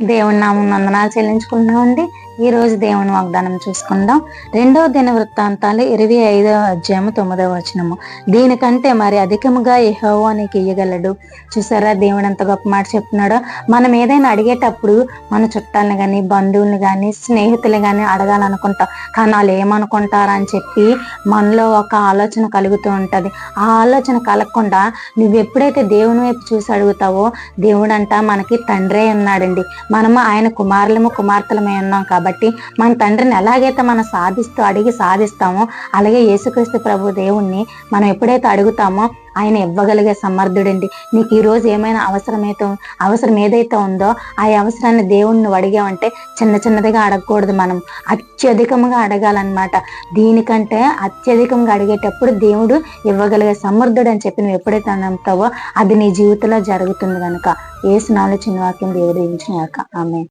దేవుని నామం వందనాలు అండి ఈ రోజు దేవుని వాగ్దానం చూసుకుందాం. రెండవ దిన వృత్తాంతాలు ఇరవై ఐదవ అధ్యాయము తొమ్మిదవ వచనము. దీనికంటే మరి అధికముగా యెహోవా నీకు ఇయ్యగలడు. చూసారా దేవుడు ఎంత గొప్ప మాట చెప్తున్నాడో? మనం ఏదైనా అడిగేటప్పుడు మన చుట్టాలను కానీ బంధువుల్ని కానీ స్నేహితులు కానీ అడగాలనుకుంటాం. కానీ వాళ్ళు ఏమనుకుంటారా అని చెప్పి మనలో ఒక ఆలోచన కలుగుతూ ఉంటుంది. ఆ ఆలోచన కలగకుండా నువ్వు ఎప్పుడైతే దేవుని వైపు చూసి అడుగుతావో దేవుడంట మనకి తండ్రే ఉన్నాడండి. మనము ఆయన కుమారులము కుమార్తెలమై ఉన్నాం కాబట్టి మన తండ్రిని ఎలాగైతే మనం సాధిస్తూ అడిగి సాధిస్తామో అలాగే యేసుక్రీస్తు ప్రభు దేవుణ్ణి మనం ఎప్పుడైతే అడుగుతామో ఆయన ఇవ్వగలిగే సమర్థుడండి. నీకు ఈ రోజు ఏమైనా అవసరమైతే అవసరం ఏదైతే ఉందో ఆ అవసరాన్ని దేవుణ్ణి అడిగామంటే చిన్న చిన్నదిగా అడగకూడదు మనం. అత్యధికంగా అడగాలన్నమాట. దీనికంటే అత్యధికంగా అడిగేటప్పుడు దేవుడు ఇవ్వగలిగే సమర్థుడు అని చెప్పి నువ్వు ఎప్పుడైతే నమ్ముతావో అది నీ జీవితంలో జరుగుతుంది కనుక ఏ స్నాలు చిన్న వాక్యం దేవుడు ఇచ్చిన ఆమె